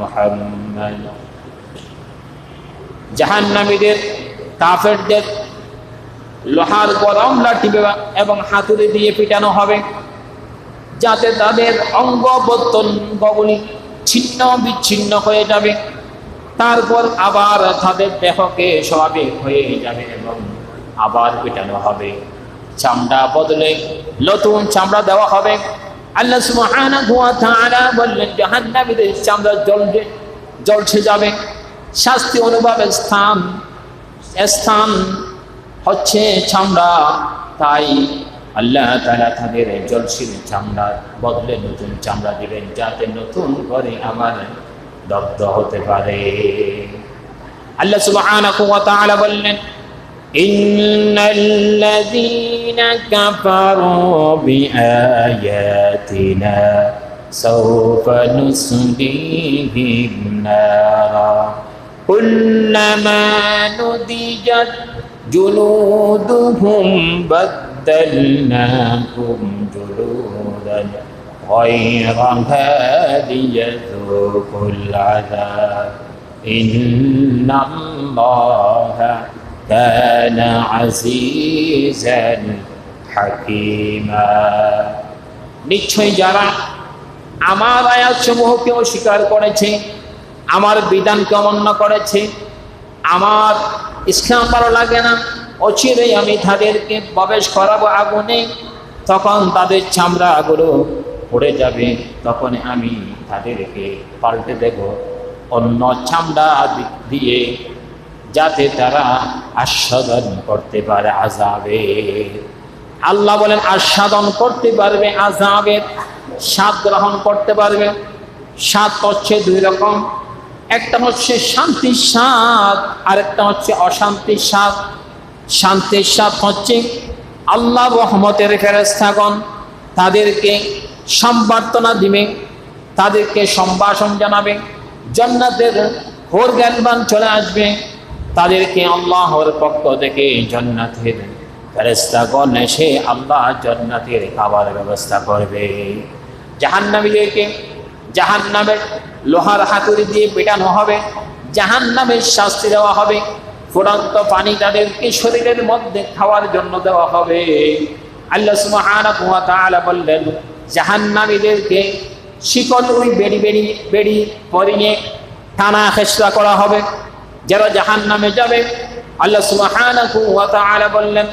মোহাম্মদ। জাহান্নামীদের, কাফেরদের লোহার গরম লাঠি এবং হাতুড়ি দিয়ে পিটানো হবে, যাতে তাদের অঙ্গ প্রত্যঙ্গগুলি ছিন্ন বিচ্ছিন্ন হয়ে যাবে। তারপর আবার তাদের দেহকে স্বাভাবিক হয়ে যাবে এবং আবার পিটানো হবে। চামড়া বদলে নতুন চামড়া দেওয়া হবে। আল্লাহ তাআলা বললেন, জাহান্নামীদের চামড়া জ্বলবে, জ্বলছে যাবে। শাস্তি অনুভবের স্থান স্থান হচ্ছে চামড়া। তাই আল্লাহ তালা তাদের জলশীল চামড়া বদলে নতুন চামড়া দিবেন, যাতে নতুন করে আমার দগ্ধ হতে পারে। আল্লাহ তাআলা বললেন إن الذين كفروا بآياتنا سوف نصليهم نارا كلما نضجت جلودهم بدلناهم جلودا غيرها ليذوقوا العذاب إن الله كان عزيزا حكيما নিশ্চয় যারা আমার আয়াতসমূহকে অস্বীকার করেছে আমার বিধানকে অমান্য করেছে আমার ইসলাম ভালো লাগে না অচিরেই আমি তাদেরকে প্রবেশ করাবো আগুনে তখন তাদের চামড়াগুলো পড়ে যাবে তখন আমি তাদেরকে পাল্টে দেব অন্য চামড়া দিয়ে যাতে তারা আস্বাদন করতে পারে আজাবে আল্লাহ বলেন, আস্বাদন করতে পারবে আজাবের স্বাদ গ্রহণ করতে পারবে। স্বাদ হচ্ছে দুই রকম। একটা হচ্ছে শান্তির স্বাদ, আরেকটা হচ্ছে অশান্তির স্বাদ। শান্তির স্বাদ হচ্ছে আল্লাহ রহমতের ফেরেস্তাগণ তাদেরকে সম্বর্ধনা দিবে, তাদেরকে সম্ভাষণ জানাবে, জান্নাতের হোর জ্ঞানবান চলে আসবে। তাদেরকে আল্লাহর পক্ষ থেকে জান্নাতের ফেরেস্তাগণ এসে আল্লাহ জান্নাতের খাবার ব্যবস্থা করবে। জাহান্নামীদেরকে জাহান্নামের লোহার হাতুড়ি দিয়ে পেটানো হবে, জাহান্নামের শাস্তি দেওয়া হবে ফুরন্ত পানি তাদেরকে শরীরের মধ্যে খাওয়ার জন্য দেওয়া হবে। আল্লাহ সুবহানাহু ওয়া তাআলা বললেন, জাহান্নামীদেরকে শিকল ওই বেড়ি বেড়ি বেড়ি পরিয়ে টানা খেসরা করা হবে যারা জাহান্নামে যাবে আল্লাহ সুবহানাহু ওয়া তাআলা বললেন